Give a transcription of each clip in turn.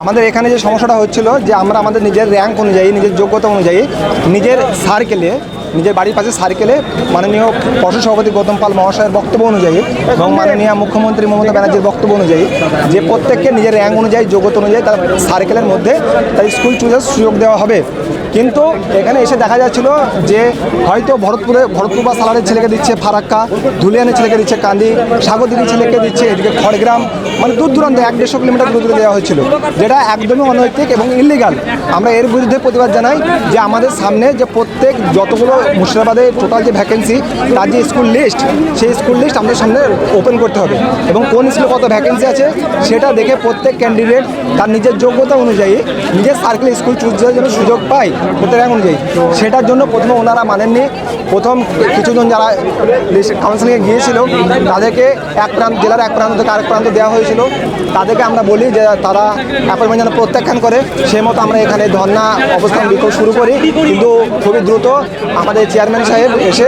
আমাদের এখানে যে সমস্যাটা হচ্ছিল যে আমরা আমাদের নিজের র্যাঙ্ক অনুযায়ী, নিজের যোগ্যতা অনুযায়ী নিজের সার্কেলে নিজের বাড়ির পাশে সার্কেলে মাননীয় পর্ষদ সভাপতি গৌতম পাল মহাশয়ের বক্তব্য অনুযায়ী এবং মাননীয় মুখ্যমন্ত্রী মমতা ব্যানার্জির বক্তব্য অনুযায়ী যে প্রত্যেককে নিজের র্যাঙ্ক অনুযায়ী যোগ্যতা অনুযায়ী তার সার্কেলের মধ্যে তার স্কুল চুজের সুযোগ দেওয়া হবে। কিন্তু এখানে এসে দেখা যাচ্ছিল যে হয়তো ভরতপুরে ভরতপুর বা সালারের ছেলেকে দিচ্ছে ফারাক্কা ধুলিয়ানের ছেলেকে দিচ্ছে কান্দি সাগরদিঘির ছেলেকে দিচ্ছে এদিকে খড়গ্রাম। মানে দূর দূরান্ত এক দেড়শো কিলোমিটার দূর দূরে দেওয়া হয়েছিল। যেটা একদমই অনৈতিক এবং ইলিগাল আমরা এর বিরুদ্ধে প্রতিবাদ জানাই যে আমাদের সামনে যে প্রত্যেক যতগুলো মুর্শিদাবাদে টোটাল যে ভ্যাকেন্সি তার যে স্কুল লিস্ট সেই স্কুল লিস্ট আমাদের সামনে ওপেন করতে হবে। এবং কোন স্কুলে কত ভ্যাকেন্সি আছে, সেটা দেখে প্রত্যেক ক্যান্ডিডেট তার নিজের যোগ্যতা অনুযায়ী নিজের সার্কেল স্কুল চুজ দেওয়ার জন্য সুযোগ পায় প্রত্যেক অনুযায়ী। সেটার জন্য প্রথমে ওনারা মানেননি। প্রথম কিছুজন যারা কাউন্সিলিংয়ে গিয়েছিল, তাদেরকে এক প্রান্ত, জেলার এক প্রান্ত থেকে আরেক প্রান্ত দেওয়া হয়েছিল। তাদেরকে আমরা বলি যে তারা অ্যাপয়েন্টমেন্ট যেন প্রত্যাখ্যান করে, সেই মতো আমরা এখানে ধর্না অবস্থান বিক্ষোভ শুরু করি। কিন্তু খুবই দ্রুত আমাদের চেয়ারম্যান সাহেব এসে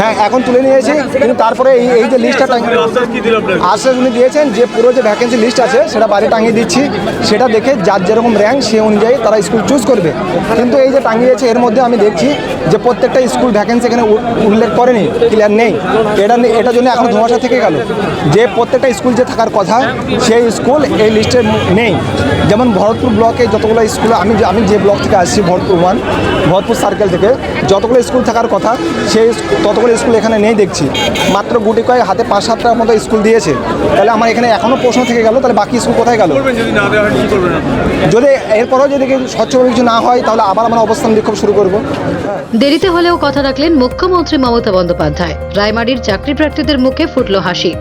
হ্যাঁ এখন তুলে নিয়েছি। কিন্তু তারপরে এই এই যে লিস্টটা আশ্বাস উনি দিয়েছেন যে পুরো যে ভ্যাকেন্সি লিস্ট আছে সেটা বাইরে টাঙিয়ে দিচ্ছি। সেটা দেখে যার যেরকম র্যাঙ্ক সে অনুযায়ী তারা স্কুল চুজ করবে। কিন্তু এই যে টাঙিয়েছে এর মধ্যে আমি দেখছি যে প্রত্যেকটা স্কুল ভ্যাকেন্সি এখানে উল্লেখ করেনি ক্লিয়ার নেই। এটা এটার জন্য এখন ধোঁয়াশা থেকে গেল। যে প্রত্যেকটা স্কুল যে থাকার কথা সেই স্কুল এই লিস্টে নেই। যেমন ভরতপুর ব্লকে যতগুলো স্কুল আমি আমি যে ব্লক থেকে আসছি ভরতপুর ওয়ান ভরতপুর সার্কেল থেকে যতগুলো স্কুল থাকার কথা সেই ততগুলো স্কুল এখানে নেই দেখছি। মাত্র গুটি কয়েক হাতে পাঁচ সাতটার মতো স্কুল দিয়েছে। তাহলে আমার এখানে এখনও প্রশ্ন থেকে গেল তাহলে বাকি স্কুল কোথায় গেল? যদি না হয় কি করবেন আপনারা? যদি এরপরেও যদি স্বচ্ছভাবে কিছু না হয় তাহলে আবার আমরা অবস্থান বিক্ষোভ শুরু করব। দেরিতে হলেও কথা রাখলেন মুখ্যমন্ত্রী মমতা বন্দ্যোপাধ্যায়। রায়মারির চাকরি প্রার্থীদের মুখে ফুটল হাসি।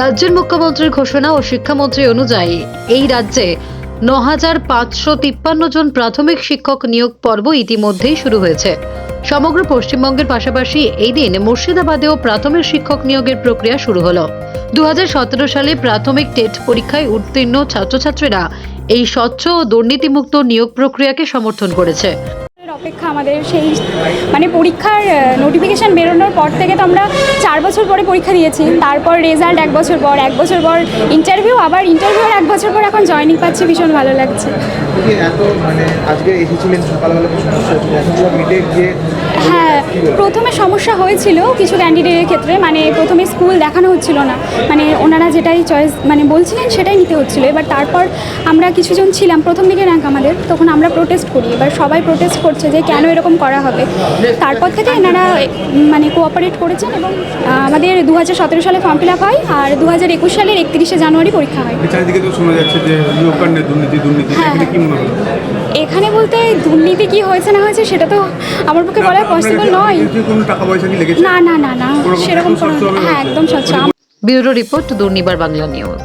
রাজ্যের মুখ্যমন্ত্রীর ঘোষণা ও শিক্ষামন্ত্রী অনুযায়ী এই রাজ্যে ন হাজার পাঁচশো তিপ্পান্ন জন প্রাথমিক শিক্ষক নিয়োগ পর্ব ইতিমধ্যেই শুরু হয়েছে। সমগ্র পশ্চিমবঙ্গের পাশাপাশি এই দিন মুর্শিদাবাদেও প্রাথমিক শিক্ষক নিয়োগের প্রক্রিয়া শুরু হল। দু হাজার সতেরো সালে প্রাথমিক টেট পরীক্ষায় উত্তীর্ণ ছাত্রছাত্রীরা এই স্বচ্ছ ও দুর্নীতিমুক্ত নিয়োগ প্রক্রিয়াকে সমর্থন করেছে। অপেক্ষা আমাদের সেই মানে পরীক্ষার নোটিফিকেশান বেরোনোর পর থেকে তো আমরা চার বছর পরে পরীক্ষা দিয়েছি। তারপর রেজাল্ট এক বছর পর, এক বছর পর ইন্টারভিউ আবার ইন্টারভিউর এক বছর পর এখন জয়েনিং পাচ্ছি, ভীষণ ভালো লাগছে। মানে আজকে এসেছিলেন সকালবেলা প্রথমে সমস্যা হয়েছিল কিছু ক্যান্ডিডেটের ক্ষেত্রে মানে প্রথমে স্কুল দেখানো হচ্ছিল না। মানে ওনারা যেটাই চয়েস মানে বলছিলেন সেটাই নিতে হচ্ছিল। এবার তারপর আমরা কিছুজন ছিলাম প্রথম দিকে র্যাঙ্ক আমাদের তখন আমরা প্রোটেস্ট করি। এবার সবাই প্রোটেস্ট করছে যে কেন এরকম করা হবে। তারপর থেকে এনারা মানে কোঅপারেট করেছেন এবং আমাদের দু হাজার সতেরো সালে ফর্ম ফিল আপ হয় আর দু হাজার একুশ সালের একত্রিশে জানুয়ারি পরীক্ষা হয়। চারিদিকে তো শোনা যাচ্ছে যে দুর্নীতি দুর্নীতি। হ্যাঁ, কি মনে হলো এখানে বলতে দুর্নীতি কি হয়েছে না হয়েছে সেটা তো আমার পক্ষে বলা পসিবল নয়। না না না না সেরকম কোনো হ্যাঁ একদম স্বচ্ছ। Bureau report Durnibar Bangla news.